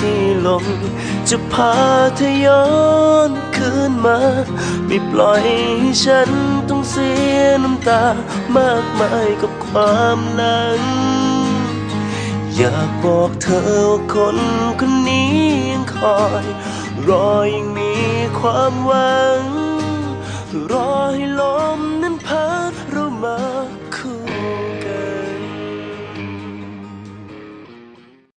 ที่ลมจะพาเธอย้อนคืนมา ไม่ปล่อยให้ฉันต้องเสียน้ำตามากมายกับความหลัง อยากบอกเธอว่าคนคนนี้ยังคอย รอยังมีความหวัง รอให้